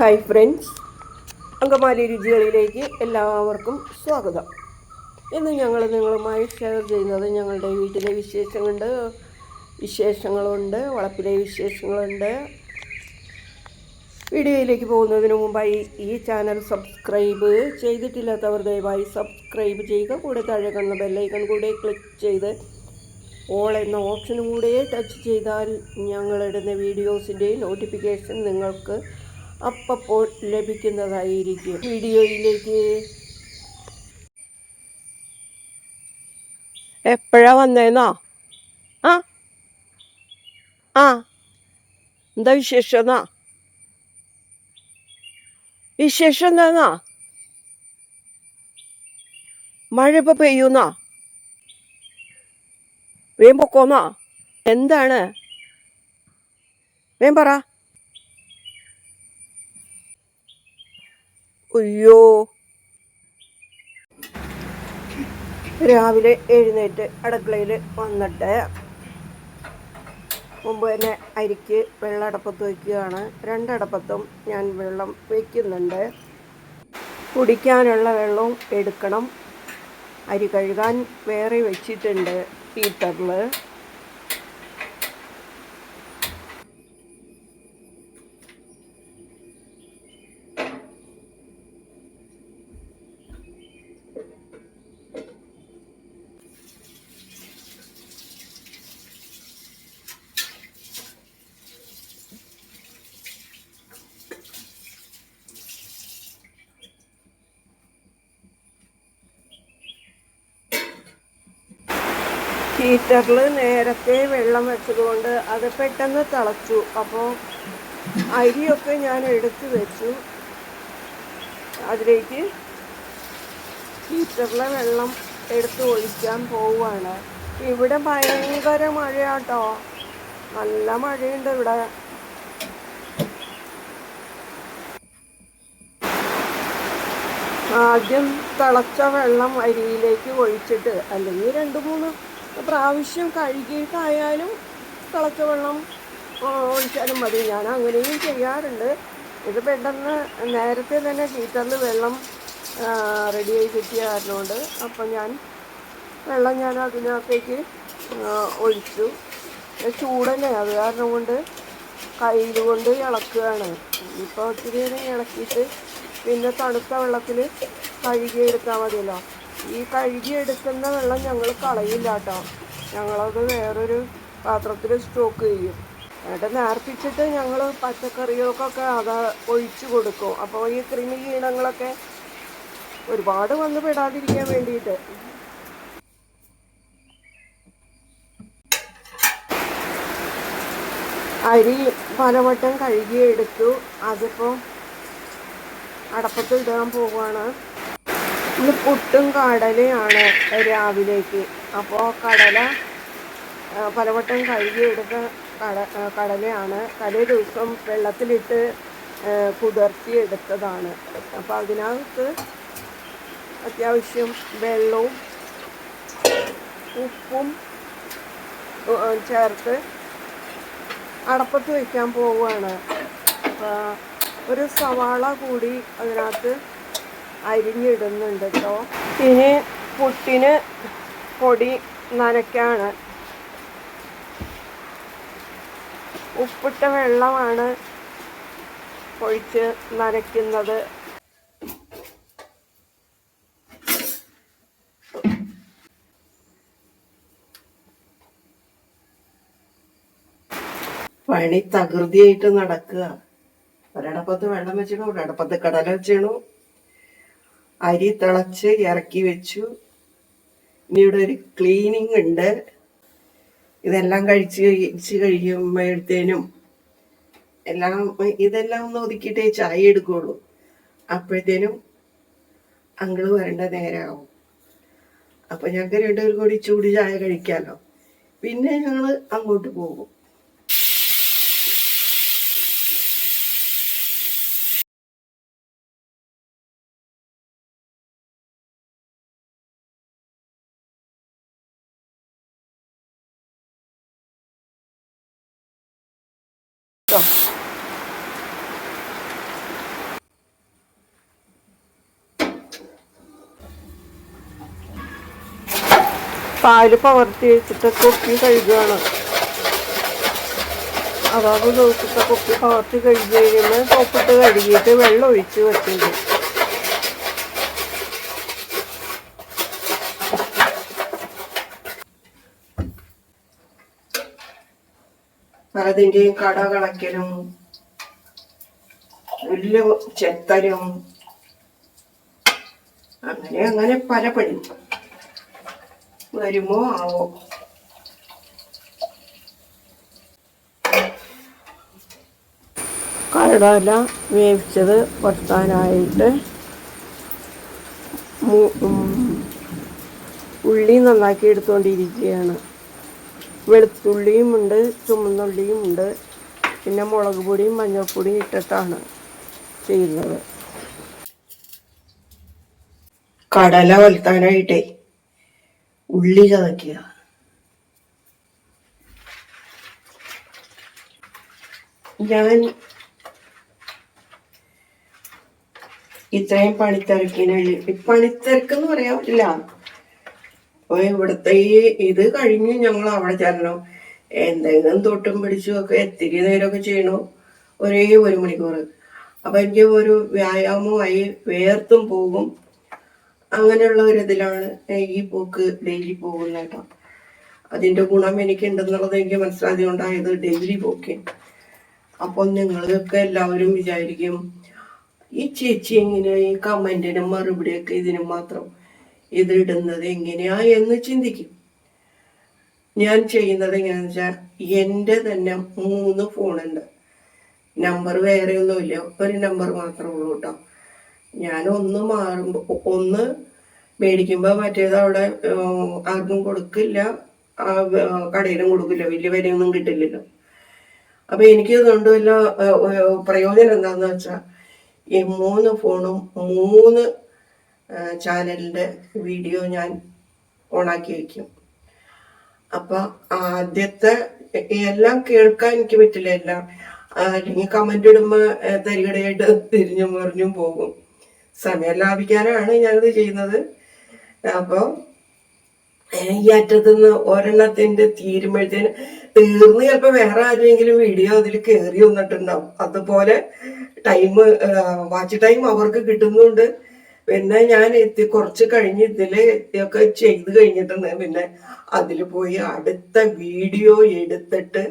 Hi friends Angamaly രുചികളിലേക്ക് എല്ലാവർക്കും സ്വാഗതം. ഇന്ന് ഞങ്ങൾ നിങ്ങളുമായി ഷെയർ ചെയ്യുന്നത് ഞങ്ങളുടെ വീട്ടിലെ വിശേഷങ്ങളുണ്ട് വിശേഷങ്ങളുണ്ട് വളപ്പിലെ വിശേഷങ്ങളുണ്ട്. വീഡിയോയിലേക്ക് പോകുന്നതിന് മുമ്പായി ഈ ചാനൽ സബ്സ്ക്രൈബ് ചെയ്തിട്ടില്ലാത്തവർ ദയവായി സബ്സ്ക്രൈബ് ചെയ്യുക. കൂടെ താഴെ കാണുന്ന ബെല്ലൈക്കൺ കൂടെ ക്ലിക്ക് ചെയ്ത് ഓൾ എന്ന ഓപ്ഷനും കൂടെ ടച്ച് ചെയ്താൽ ഞങ്ങളിടുന്ന വീഡിയോസിന്റെ നോട്ടിഫിക്കേഷൻ നിങ്ങൾക്ക് അപ്പോൾ ലഭിക്കുന്നതായിരിക്കും. വീഡിയോയിലേക്ക്. എപ്പോഴാ വന്നേന്നോ? ആ? ആ? എന്താ വിശേഷം എന്നാ? വിശേഷം എന്താന്നാ മഴ ഇപ്പൊ പെയ്യൂന്നാ? വേം പൊക്കോന്നാ? എന്താണ്? വേം പറ. അയ്യോ. രാവിലെ എഴുന്നേറ്റ് അടുക്കളയിൽ വന്നിട്ട് മുമ്പ് തന്നെ അരിക്ക് വെള്ളം അടപ്പത്ത് വയ്ക്കുകയാണ് രണ്ടടപ്പത്തും ഞാൻ വെള്ളം വയ്ക്കുന്നുണ്ട് കുടിക്കാനുള്ള വെള്ളവും എടുക്കണം. അരി കഴുകാൻ വേറെ വെച്ചിട്ടുണ്ട് ഹീറ്ററിൽ ഹീറ്ററിൽ നേരത്തെ വെള്ളം വെച്ചതുകൊണ്ട് അത് പെട്ടെന്ന് തിളച്ചു. അപ്പോൾ അരിയൊക്കെ ഞാൻ എടുത്തു വെച്ചു. അതിലേക്ക് ഹീറ്ററിലെ വെള്ളം എടുത്ത് ഒഴിക്കാൻ പോവുകയാണ്. ഇവിടെ ഭയങ്കര മഴയാട്ടോ. നല്ല മഴയുണ്ട് ഇവിടെ. ആദ്യം തിളച്ച വെള്ളം അരിയിലേക്ക് ഒഴിച്ചിട്ട് അല്ലെങ്കിൽ രണ്ട് മൂന്ന് പ്രാവശ്യം കഴുകിയിട്ടായാലും തിളച്ച വെള്ളം ഒഴിച്ചാലും മതി. ഞാൻ അങ്ങനെയും ചെയ്യാറുണ്ട്. ഇത് പെട്ടെന്ന് നേരത്തെ തന്നെ ഹീറ്ററിൽ വെള്ളം റെഡിയായി കിട്ടിയ കാരണമുണ്ട് അപ്പം ഞാൻ വെള്ളം ഞാൻ അതിനകത്തേക്ക് ഒഴിച്ചു. ചൂടല്ലേ അത് കാരണം കൊണ്ട് കയ്യിൽ കൊണ്ട് ഇളക്കുകയാണ്. ഇപ്പോൾ ഒത്തിരി ഇളക്കിയിട്ട് പിന്നെ തണുത്ത വെള്ളത്തിൽ കഴുകിയെടുത്താൽ മതിയല്ലോ. ഈ കഴുകിയെടുക്കുന്ന വെള്ളം ഞങ്ങൾ കളയില്ല കേട്ടോ ഞങ്ങളത് വേറൊരു പാത്രത്തിൽ സ്റ്റോക്ക് ചെയ്യും. എന്നിട്ട് നേർപ്പിച്ചിട്ട് ഞങ്ങൾ പച്ചക്കറികൾക്കൊക്കെ അത് ഒഴിച്ചു കൊടുക്കും. അപ്പോൾ ഈ കൃമി കീടങ്ങളൊക്കെ ഒരുപാട് വന്ന് പെടാതിരിക്കാൻ വേണ്ടിയിട്ട്. അരി പലവട്ടം കഴുകിയെടുത്തു. അതിപ്പോൾ അടപ്പത്തിൽ ഇടാൻ പോവുകയാണ് ഇന്ന് പുട്ടും കടലയാണ് രാവിലേക്ക്. അപ്പോൾ കടല പലവട്ടം കഴുകി എടുത്ത കട കടലയാണ്. തലേ ദിവസം വെള്ളത്തിലിട്ട് കുതിർത്തി എടുത്തതാണ്. അപ്പോൾ അതിനകത്ത് അത്യാവശ്യം വെള്ളവും ഉപ്പും ചേർത്ത് അടപ്പത്ത് വയ്ക്കാൻ പോവുകയാണ്. ഒരു സവാള കൂടി അതിനകത്ത് അരിഞ്ഞിടുന്നുണ്ട് കേട്ടോ ഇനി പുട്ടിന് പൊടി നനയ്ക്കാണ്. ഉപ്പിട്ട വെള്ളമാണ് ഒഴിച്ച് നനയ്ക്കുന്നത്. പണി തകൃതിയായിട്ട് നടക്കുക. ഒരടപ്പത്ത് വെള്ളം വെച്ചിടു ഒരടപ്പത്ത് കടല വെച്ചിടു അരി തിളച്ച് ഇറക്കി വെച്ചു. ഇനി ഇവിടെ ഒരു ക്ലീനിങ് ഉണ്ട്. ഇതെല്ലാം കഴിച്ച് കഴിച്ച് കഴിയുമ്പോഴത്തേനും എല്ലാം ഇതെല്ലാം ഒന്ന് ഒതുക്കിയിട്ടേ ചായ എടുക്കുള്ളൂ. അപ്പോഴത്തേനും അങ്കിൾ വരേണ്ട നേരമാവും അപ്പൊ ഞങ്ങൾക്ക് രണ്ടുപേർക്കൂടി കൂടി ചൂട് ചായ കഴിക്കാമല്ലോ പിന്നെ ഞങ്ങൾ അങ്ങോട്ട് പോകും. Go. പാൽ പകർത്തി വെച്ചിട്ട് കൊക്കി കഴുകുകയാണ് അതാത് ദിവസത്തെ കൊക്കി പകർത്തി കഴുകി കഴിയുമ്പോൾ സോപ്പിട്ട് കഴുകിയിട്ട് വെള്ളം ഒഴിച്ച് വെച്ചിട്ടുണ്ട് അതിന്റെയും കട കളയ്ക്കലും വലിയ ചെത്തലും അങ്ങനെ അങ്ങനെ പല പണി വരുമോ ആവോ? കടല വേവിച്ചത് വറുത്താനായിട്ട് ഉള്ളി നന്നാക്കി എടുത്തുകൊണ്ടിരിക്കുകയാണ് വെളുത്തുള്ളിയും ഉണ്ട് ചുമന്നുള്ളിയും ഉണ്ട്. പിന്നെ മുളക് പൊടിയും മഞ്ഞൾപ്പൊടിയും ഇട്ടിട്ടാണ് ചെയ്യുന്നത്. കടല വലുത്താനായിട്ടേ ഉള്ളി ചതക്കുക ഞാൻ ഇത്രയും പണിത്തിരക്കിനുള്ളിൽ പണിത്തിരക്കെന്ന് പറയാൻ പറ്റില്ല. അപ്പൊ ഇവിടുത്തെ ഈ ഇത് കഴിഞ്ഞ് ഞങ്ങൾ അവിടെ ചെല്ലണം എന്തെങ്കിലും തൊട്ടും പിടിച്ചും ഒക്കെ എത്തിരി നേരമൊക്കെ ചെയ്യണു. ഒരേ ഒരു മണിക്കൂർ അപ്പൊ എനിക്ക് ഒരു വ്യായാമമായി വേർത്തും പോകും അങ്ങനെയുള്ള ഒരു ഇതിലാണ് ഈ പോക്ക് ഡെയിലി പോകുന്ന കേട്ടോ. അതിന്റെ ഗുണം എനിക്കുണ്ടെന്നുള്ളത് എനിക്ക് മനസ്സിലായതുകൊണ്ടായത് ഡെയിലി പോക്ക്. അപ്പോൾ നിങ്ങളൊക്കെ എല്ലാവരും വിചാരിക്കും ഈ ചേച്ചി എങ്ങനെയാ ഈ കമന്റിനും മറുപടിയൊക്കെ ഇതിനും മാത്രം ഇത് ഇടുന്നത് എങ്ങനെയാ എന്ന് ചിന്തിക്കും. ഞാൻ ചെയ്യുന്നത് എങ്ങനെയാന്ന് വെച്ചാൽ എന്റെ തന്നെ മൂന്ന് ഫോണുണ്ട്. നമ്പർ വേറെ ഒന്നുമില്ല ഒരു നമ്പർ മാത്രമേ ഉള്ളൂ കേട്ടോ. ഞാൻ ഒന്ന് മാറുമ്പോൾ ഒന്ന് മേടിക്കുമ്പോൾ മറ്റേത് അവിടെ ആർക്കും കൊടുക്കില്ല കടയിലും കൊടുക്കില്ല വലിയ വിലയൊന്നും കിട്ടില്ലല്ലോ. അപ്പൊ എനിക്ക് അതുകൊണ്ട് വല്ല പ്രയോജനം എന്താന്ന് വെച്ചാൽ ഈ മൂന്ന് ഫോണും മൂന്ന് ചാനലിന്റെ വീഡിയോ ഞാൻ ഓണാക്കി വയ്ക്കും അപ്പൊ ആദ്യത്തെ എല്ലാം കേൾക്കാൻ എനിക്ക് പറ്റില്ല എല്ലാം. അല്ലെങ്കിൽ കമന്റ് ഇടുമ്പോ തരികടയായിട്ട് തിരിഞ്ഞും മറിഞ്ഞും പോകും. സമയം ലാഭിക്കാനാണ് ഞാനിത് ചെയ്യുന്നത്. അപ്പൊ ഏ, ഈ അറ്റത്തുനിന്ന് ഒരെണ്ണത്തിന്റെ തീരുമ്പോഴത്തേന് തീർന്ന് ചിലപ്പോ വേറെ ആരെങ്കിലും വീഡിയോ അതിൽ കയറി വന്നിട്ടുണ്ടാവും. അതുപോലെ ടൈം വാച്ച് ടൈം അവർക്ക് കിട്ടുന്നുണ്ട്. പിന്നെ ഞാൻ എത്തി കുറച്ച് കഴിഞ്ഞ് ഇതിൽ ഒക്കെ ചെയ്ത് കഴിഞ്ഞിട്ടുണ്ട്. പിന്നെ അതിൽ പോയി അടുത്ത വീഡിയോ എടുത്തിട്ട്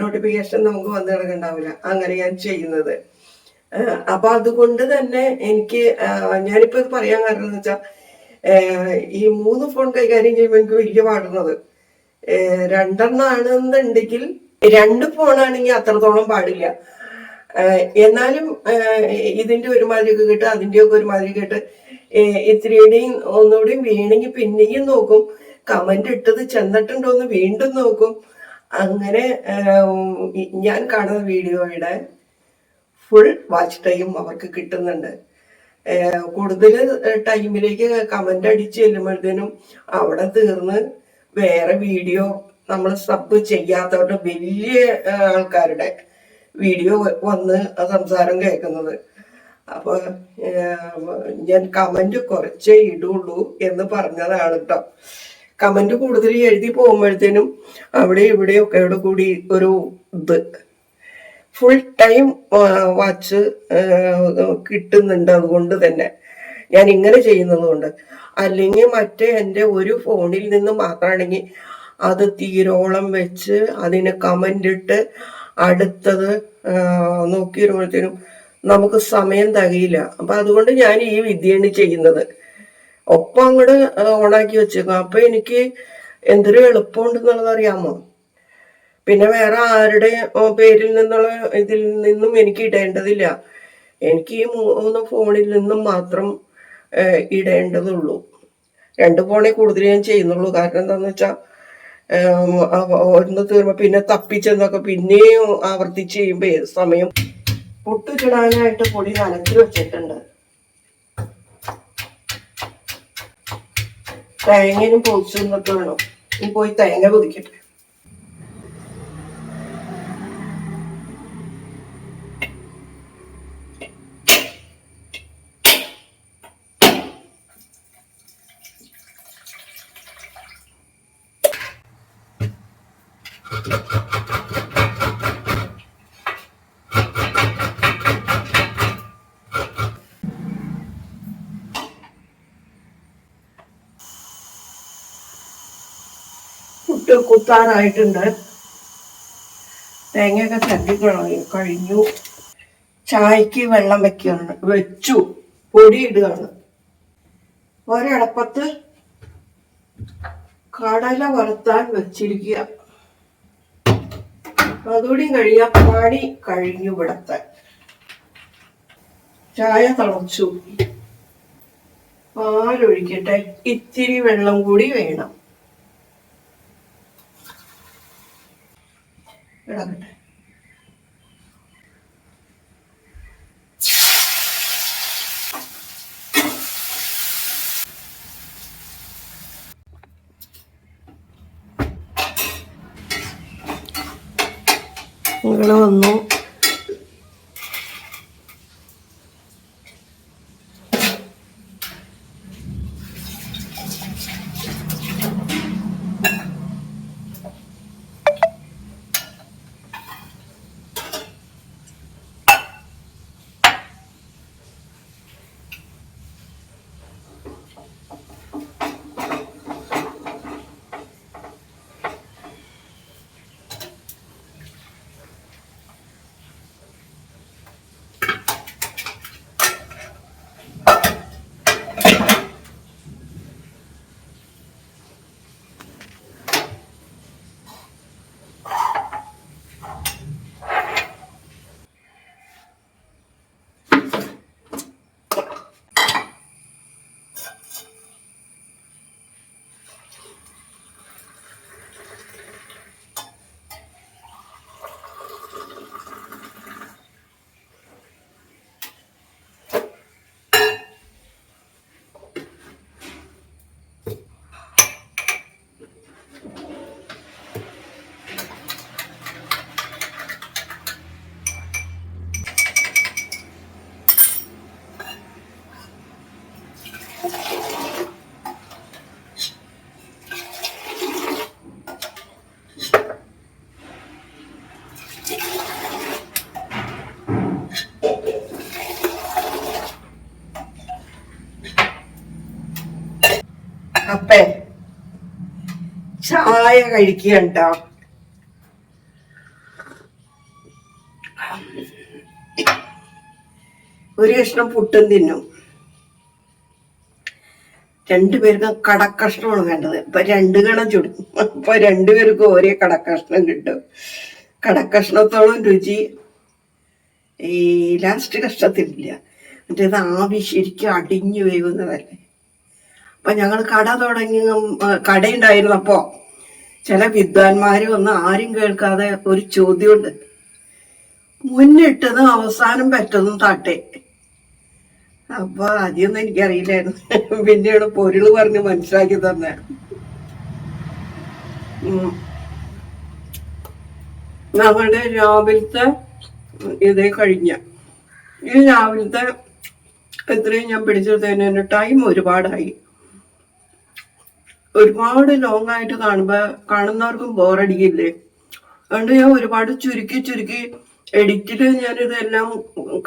നോട്ടിഫിക്കേഷൻ നമുക്ക് വന്നു കിടക്കണ്ടാവില്ല. അങ്ങനെ ഞാൻ ചെയ്യുന്നത്. അപ്പൊ അതുകൊണ്ട് തന്നെ എനിക്ക് ഞാനിപ്പോ ഇത് പറയാൻ കാരണം എന്ന് വെച്ചാൽ ഈ മൂന്ന് ഫോൺ കൈകാര്യം ചെയ്യുമ്പോൾ എനിക്ക് വലിയ പാടുന്നത് രണ്ടെണ്ണാണെന്നുണ്ടെങ്കിൽ രണ്ട് ഫോണാണെങ്കിൽ അത്രത്തോളം പാടില്ല. എന്നാലും ഇതിന്റെ ഒരു മാതിരിയൊക്കെ കേട്ട് അതിന്റെയൊക്കെ ഒരു മാതിരി കേട്ട് ഇത്തിരിയുടെയും ഒന്നുകൂടിയും വീണെങ്കിൽ പിന്നെയും നോക്കും. കമന്റ് ഇട്ടത് ചെന്നിട്ടുണ്ടോന്ന് വീണ്ടും നോക്കും. അങ്ങനെ ഞാൻ കാണുന്ന വീഡിയോയുടെ ഫുൾ വാച്ച് ടൈം അവർക്ക് കിട്ടുന്നുണ്ട്. കൂടുതൽ ടൈമിലേക്ക് കമന്റ് അടിച്ച് ചെല്ലുമ്പോഴത്തേനും അവിടെ തീർന്ന് വേറെ വീഡിയോ നമ്മൾ സബ് ചെയ്യാത്തവരുടെ വലിയ ആൾക്കാരുടെ വീഡിയോ വന്ന് ആ സംസാരം കേൾക്കുന്നത്. അപ്പൊ ഞാൻ കമന്റ് കുറച്ചേ ഇടുള്ളൂ എന്ന് പറഞ്ഞതാണ് കേട്ടോ കമന്റ് കൂടുതൽ എഴുതി പോകുമ്പോഴത്തേനും അവിടെ ഇവിടെയൊക്കെ കൂടി ഒരു ഇത്. ഫുൾ ടൈം വാച്ച് കിട്ടുന്നുണ്ട് അതുകൊണ്ട് തന്നെ. ഞാൻ ഇങ്ങനെ ചെയ്യുന്നത് കൊണ്ട്. അല്ലെങ്കിൽ മറ്റേ എന്റെ ഒരു ഫോണിൽ നിന്ന് മാത്രമാണെങ്കിൽ അത് തീരോളം വെച്ച് അതിന് കമന്റ് ഇട്ട് അടുത്തത് നോക്കി വരുമ്പോഴത്തേനും നമുക്ക് സമയം തകയില്ല. അപ്പൊ അതുകൊണ്ട് ഞാൻ ഈ വിദ്യയാണ് ചെയ്യുന്നത്. ഒപ്പം അങ്ങോട്ട് ഓണാക്കി വെച്ചേക്കും. അപ്പൊ എനിക്ക് എന്തൊരു എളുപ്പമുണ്ടെന്നുള്ളത് അറിയാമോ? പിന്നെ വേറെ ആരുടെ പേരിൽ നിന്നുള്ള ഇതിൽ നിന്നും എനിക്ക് ഇടേണ്ടതില്ല. എനിക്ക് ഈ മൂന്ന് ഫോണിൽ നിന്നും മാത്രം ഇടേണ്ടതുള്ളൂ. രണ്ട് ഫോണിൽ കൂടുതൽ ഞാൻ ചെയ്യുന്നുള്ളൂ. കാരണം എന്താണെന്ന് വെച്ചാൽ ഒന്ന് തീർന്നു പിന്നെ തപ്പിച്ചെന്നൊക്കെ പിന്നെയും ആവർത്തിച്ച് ചെയ്യുമ്പോ സമയം പൊട്ടുചിടാനായിട്ട് പൊടി നനച്ച് വെച്ചിട്ടുണ്ട്. തേങ്ങനും പൊടിച്ചെന്നൊക്കെ വേണം ഇനി പോയി തേങ്ങ പൊതിക്കട്ടെ. പുട്ട് കുത്താനായിട്ടുണ്ട്. തേങ്ങയൊക്കെ ചട്ടി കഴിഞ്ഞു. ചായക്ക് വെള്ളം വെക്കുകയാണ് വെച്ചു. പൊടി ഇടുകയാണ് ഒരടപ്പത്ത് കടല വറുത്താൻ വെച്ചിരിക്കുക. അതുകൂടി കഴിയാ പാടി കഴിഞ്ഞു ഇവിടത്തെ. ചായ തിളച്ചു. പാലൊഴിക്കട്ടെ. ഇത്തിരി വെള്ളം കൂടി വേണം. ഇടകട്ടെ നിങ്ങൾ വന്നു അപ്പേ ചായ കഴിക്കണ്ടോ ഒരു കഷ്ണം പുട്ടും തിന്നും. രണ്ടുപേർക്കും കടക്കഷ്ണമാണ് വേണ്ടത്. ഇപ്പൊ രണ്ട് കണം ചുടും. അപ്പൊ രണ്ടുപേർക്കും ഒരേ കടക്കഷ്ണം കിട്ടും. കടക്കഷ്ണത്തോളം രുചി ഈ ലാസ്റ്റ് കഷ്ടത്തിലില്ല മറ്റേത് ആവി ശരിക്കും അടിഞ്ഞു വേവുന്നതല്ലേ. അപ്പൊ ഞങ്ങൾ കട തുടങ്ങി കടയുണ്ടായിരുന്നപ്പോ ചില വിദ്വാൻമാരെ ഒന്ന് ആരും കേൾക്കാതെ ഒരു ചോദ്യമുണ്ട്. മുന്നിട്ടതും അവസാനം പറ്റതും താട്ടെ. അപ്പൊ ആദ്യമൊന്നും എനിക്കറിയില്ലായിരുന്നു. പിന്നെയാണ് പൊരുൾ പറഞ്ഞ് മനസ്സിലാക്കി തന്നെ. നമ്മുടെ രാവിലത്തെ ഇതേ കഴിഞ്ഞ. ഈ രാവിലത്തെ ഇത്രയും ഞാൻ പിടിച്ചെടുത്തതിന് ടൈം ഒരുപാടായി. ഒരുപാട് ലോങ് ആയിട്ട് കാണുമ്പോ കാണുന്നവർക്കും ബോറടിക്കില്ലേ അതുകൊണ്ട് ഞാൻ ഒരുപാട് ചുരുക്കി ചുരുക്കി എഡിറ്റിൽ ഞാൻ ഇതെല്ലാം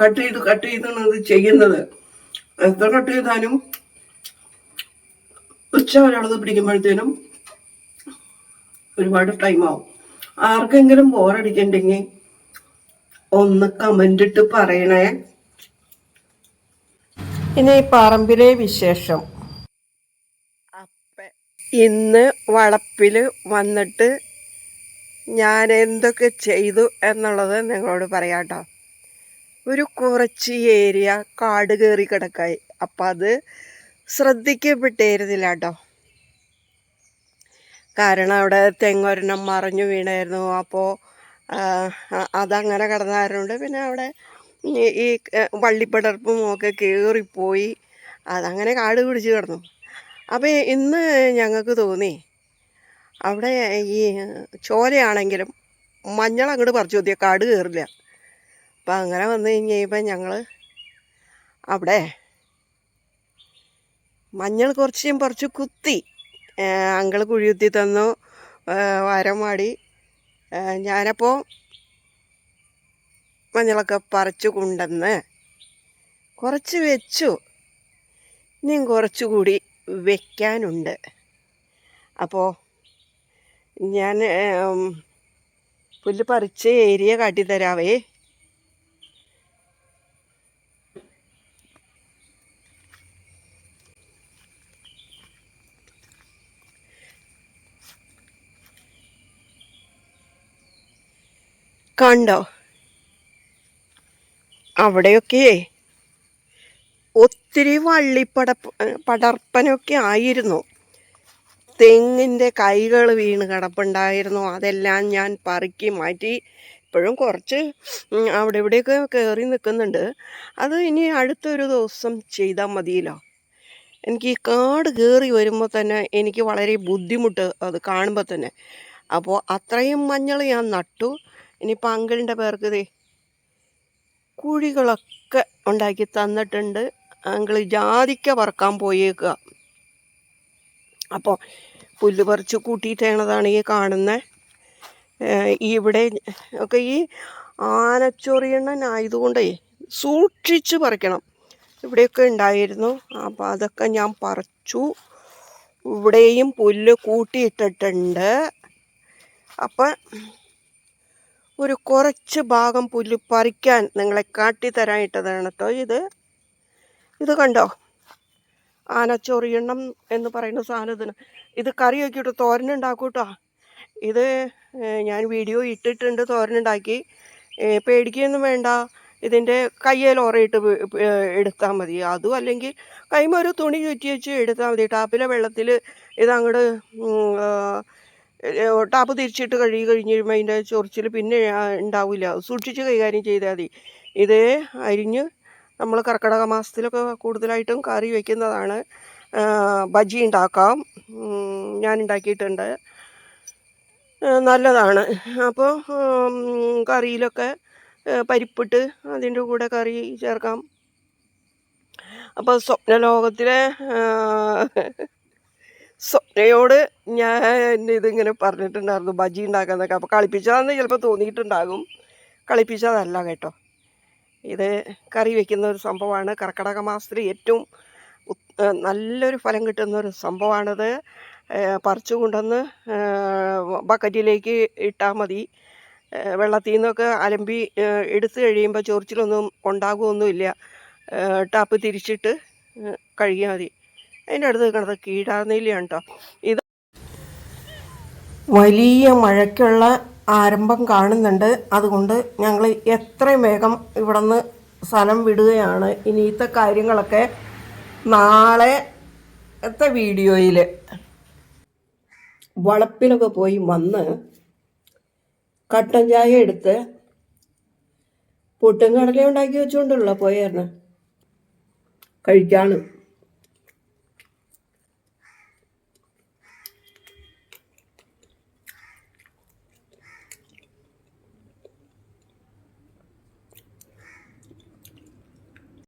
കട്ട് ചെയ്ത് കട്ട് ചെയ്താണ് ചെയ്യുന്നത്. എത്ര കട്ട് ചെയ്താലും ഉച്ച ഒരാളത് പിടിക്കുമ്പോഴത്തേനും ഒരുപാട് ടൈം ആവും. ആർക്കെങ്കിലും ബോറടിക്കണ്ടെങ്കിൽ ഒന്ന് കമന്റ് ഇട്ട് പറയണേ. ഇനി പറമ്പിലെ വിശേഷം. ഇന്ന് വളപ്പിൽ വന്നിട്ട് ഞാൻ എന്തൊക്കെ ചെയ്തു എന്നുള്ളത് നിങ്ങളോട് പറയാം കേട്ടോ ഒരു കുറച്ച് ഏരിയ കാട് കയറി കിടക്കായി. അപ്പം അത് ശ്രദ്ധിക്കപ്പെട്ടിരുന്നില്ല കേട്ടോ കാരണം അവിടെ തെങ്ങൊരെണ്ണം മറിഞ്ഞു വീണായിരുന്നു. അപ്പോൾ അതങ്ങനെ കിടന്നായിരുന്നുണ്ട് പിന്നെ അവിടെ ഈ വള്ളിപ്പടർപ്പും ഒക്കെ കയറിപ്പോയി അതങ്ങനെ കാട് പിടിച്ച് കിടന്നു. അപ്പോൾ ഇന്ന് ഞങ്ങൾക്ക് തോന്നി അവിടെ ഈ ചോലയാണെങ്കിലും മഞ്ഞൾ അങ്ങോട്ട് പറിച്ചു നോക്കിയ കാട് കയറില്ല അപ്പം അങ്ങനെ വന്നു കഴിഞ്ഞ് കഴിയുമ്പോൾ ഞങ്ങൾ അവിടെ മഞ്ഞൾ കുറച്ചും പറിച്ച് കുത്തി അങ്കൾ കുഴിയുത്തി തന്നു വരമാടി ഞാനപ്പോൾ മഞ്ഞളൊക്കെ പറിച്ചു കൊണ്ടുവന്ന് കുറച്ച് വെച്ചു. ഇനിയും കുറച്ചുകൂടി വെക്കാനുണ്ട്. അപ്പോൾ ഞാൻ പുല്ല് പറിച്ച് ഏരിയ കാട്ടിത്തരാവേ. കണ്ടോ? അവിടെയൊക്കെ ഒത്തിരി വള്ളിപ്പട പടർപ്പനൊക്കെ ആയിരുന്നു. തെങ്ങിന്റെ കൈകൾ വീണ് കിടപ്പുണ്ടായിരുന്നു. അതെല്ലാം ഞാൻ പറക്കി മാറ്റി ഇപ്പോഴും കുറച്ച് അവിടെ ഇവിടെയൊക്കെ കയറി നിൽക്കുന്നുണ്ട്. അത് ഇനി അടുത്തൊരു ദിവസം ചെയ്താൽ മതിയല്ലോ. എനിക്ക് ഈ കാട് കയറി വരുമ്പോൾ തന്നെ എനിക്ക് വളരെ ബുദ്ധിമുട്ട് അത് കാണുമ്പോൾ തന്നെ. അപ്പോൾ അത്രയും മഞ്ഞൾ ഞാൻ നട്ടു. ഇനിയിപ്പോൾ അങ്കിളിന്റെ പേർക്ക് കുഴികളൊക്കെ ഉണ്ടാക്കി തന്നിട്ടുണ്ട്. അങ്കിൾ ജാതിക്ക പറക്കാൻ പോയേക്കുക അപ്പോൾ പുല്ല് പറിച്ച് കൂട്ടിയിട്ടേണതാണ് ഈ കാണുന്നത് ഇവിടെ ഒക്കെ ഈ ആനച്ചൊറിയണ്ണനായതുകൊണ്ടേ സൂക്ഷിച്ച് പറിക്കണം. ഇവിടെയൊക്കെ ഉണ്ടായിരുന്നു. അപ്പോൾ അതൊക്കെ ഞാൻ പറിച്ചു. ഇവിടെയും പുല്ല് കൂട്ടിയിട്ടിട്ടുണ്ട്. അപ്പം ഒരു കുറച്ച് ഭാഗം പുല്ല് പറിക്കാൻ നിങ്ങളെ കാട്ടിത്തരാനിട്ടതാണ് കേട്ടോ ഇത്. ഇത് കണ്ടോ? ആനച്ചൊറിയണ്ണം എന്ന് പറയുന്ന സാധനത്തിന് ഇത് കറി വയ്ക്കൂട്ടോ തോരനുണ്ടാക്കും കേട്ടോ ഇത് ഞാൻ വീഡിയോ ഇട്ടിട്ടുണ്ട് തോരനുണ്ടാക്കി. പേടിക്കുകയൊന്നും വേണ്ട. ഇതിന്റെ കയ്യിൽ ഓറയിട്ട് എടുത്താൽ മതി. അതും അല്ലെങ്കിൽ കൈമ ഒരു തുണി ചുറ്റി വെച്ച് എടുത്താൽ മതി. ടാപ്പിലെ വെള്ളത്തിൽ ഇതങ്ങോട്ട് ടാപ്പ് തിരിച്ചിട്ട് കഴുകി കഴിഞ്ഞ് കഴിയുമ്പോൾ അതിന്റെ ചൊറിച്ചിൽ പിന്നെ ഉണ്ടാവില്ല സൂക്ഷിച്ച് കൈകാര്യം ചെയ്താൽ മതി. ഇത് അരിഞ്ഞ് നമ്മൾ കർക്കിടക മാസത്തിലൊക്കെ കൂടുതലായിട്ടും കറി വയ്ക്കുന്നതാണ് ബജി ഉണ്ടാക്കാം. ഞാൻ ഉണ്ടാക്കിയിട്ടുണ്ട്. നല്ലതാണ്. അപ്പോൾ കറിയിലൊക്കെ പരിപ്പിട്ട് അതിന്റെ കൂടെ കറി ചേർക്കാം. അപ്പോൾ സ്വപ്നലോകത്തിലെ സ്വപ്നയോട് ഞാൻ ഇതിങ്ങനെ പറഞ്ഞിട്ടുണ്ടായിരുന്നു ബജി ഉണ്ടാക്കാന്നൊക്കെ. അപ്പോൾ കളിപ്പിച്ചതാണെന്ന് ചിലപ്പോൾ തോന്നിയിട്ടുണ്ടാകും. കളിപ്പിച്ചതല്ല കേട്ടോ. ഇത് കറി വെക്കുന്ന ഒരു സംഭവമാണ്. കർക്കിടക മാസത്തിൽ ഏറ്റവും നല്ലൊരു ഫലം കിട്ടുന്ന ഒരു സംഭവമാണിത്. പറിച്ചു കൊണ്ടുവന്ന് ബക്കറ്റിലേക്ക് ഇട്ടാൽ മതി. വെള്ളത്തിൽ നിന്നൊക്കെ അലമ്പി എടുത്തു കഴിയുമ്പോൾ ചൊറിച്ചിലൊന്നും ഉണ്ടാകുമൊന്നുമില്ല ടാപ്പ് തിരിച്ചിട്ട് കഴുകിയാൽ മതി. അതിന്റെ അടുത്ത് കിടന്നത് കീടാർന്നില്ല കേട്ടോ ഇത് വലിയ മഴയ്ക്കുള്ള ആരംഭം കാണുന്നുണ്ട്. അതുകൊണ്ട് ഞങ്ങൾ എത്രയും വേഗം ഇവിടെ നിന്ന് സ്ഥലം വിടുകയാണ്. ഇനിയത്തെ കാര്യങ്ങളൊക്കെ നാളെത്തെ വീഡിയോയിൽ വളപ്പിലൊക്കെ പോയി വന്ന് കട്ടൻ ചായ എടുത്ത് പുട്ടും കടലയും ഉണ്ടാക്കി വെച്ചുകൊണ്ടുള്ള പോയായിരുന്നു. കഴിക്കാണ്.